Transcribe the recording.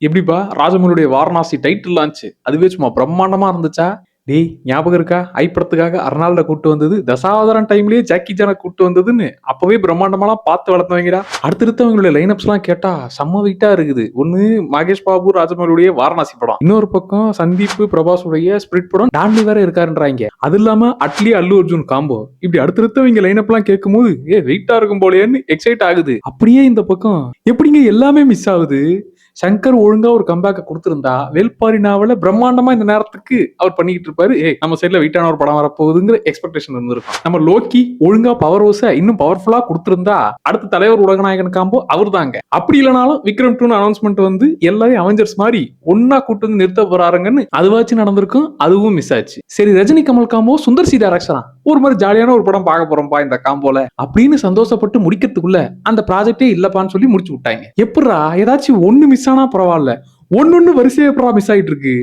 எப்படிப்பா? ராஜமௌலியுடைய வாரணாசி டைட்டில் ஆச்சு அதுவே சும்மா பிரம்மாண்டமா இருந்துச்சா? டேய் ஞாபகம் இருக்கா? ஐ படத்துக்காக அர்னால்ட கூட்டு வந்தது. தசாவதாரம் டைம்லயே ஜாக்கி ஜான கூட்டு வந்ததுன்னு. அப்பவே பிரம்மாண்டமாலாம் பார்த்து வளர்த்தவங்கடா அடுத்தடுத்து அவங்களுடைய லைனப்ஸ் எல்லாம் கேட்டா செம்ம வெயிட்டா இருக்குது. ஒண்ணு மகேஷ் பாபு ராஜமௌலியுடைய வாரணாசி படம். இன்னொரு பக்கம் சந்தீப் பிரபாஸ் உடைய ஸ்பிரிட் படம். டாண்டி வேற இருக்காருன்றாங்க. அது இல்லாம அட்லி அல்லு அர்ஜுன் காம்போ இப்படி அடுத்தடுத்து அவங்க லைனப் எல்லாம் கேட்கும் போது ஏ வெயிட்டா இருக்கும் போலேன்னு எக்ஸைட் ஆகுது. அப்படியே இந்த பக்கம். எப்படிங்க எல்லாமே மிஸ் ஆகுது? சங்கர் ஒழுங்கா ஒரு கம்பேக்க கொடுத்திருந்தா வெல்பாரி நாவல பிரம்மாண்டமா இந்த நேரத்துக்கு அவர் பண்ணிக்கிட்டு இருப்பாரு. ஏ நம்ம சைட்ல வெயிட்டான ஒரு படம் வரப்போகுதுங்கிற எக்ஸ்பெக்டேஷன் இருந்திருக்கும். நம்ம லோக்கி ஒழுங்கா பவர் ஹவுஸ இன்னும் பவர்ஃபுல்லா கொடுத்திருந்தா அடுத்த தலைவர் உலகநாயகன் காம்போ அவர் தாங்க அப்படி இல்லைனாலும் விக்ரம் டூ அனௌன்ஸ்மெண்ட் வந்து எல்லாரையும் அவெஞ்சர்ஸ் மாதிரி ஒன்னா கூட்டு வந்து நிறுத்த போறாருங்கன்னு அதுவாச்சும் நடந்திருக்கும் அதுவும் மிஸ் ஆச்சு. சரி ரஜினி கமல் காம்போ சுந்தர் சி டேரக்டரா ஒரு மாதிரி ஜாலியான ஒரு படம் பார்க்க போறோம்ப்பா இந்த காம்போல அப்படின்னு சந்தோஷப்பட்டு முடிக்கிறதுக்குள்ள அந்த ப்ராஜெக்டே இல்லப்பான்னு சொல்லி முடிச்சு விட்டாங்க. எப்படா ஏதாச்சும் ஒண்ணு மிஸ் ஆனா பரவாயில்ல. ஒன்னொன்னு வரிசையா எப்படா மிஸ் ஆயிட்டு இருக்கு?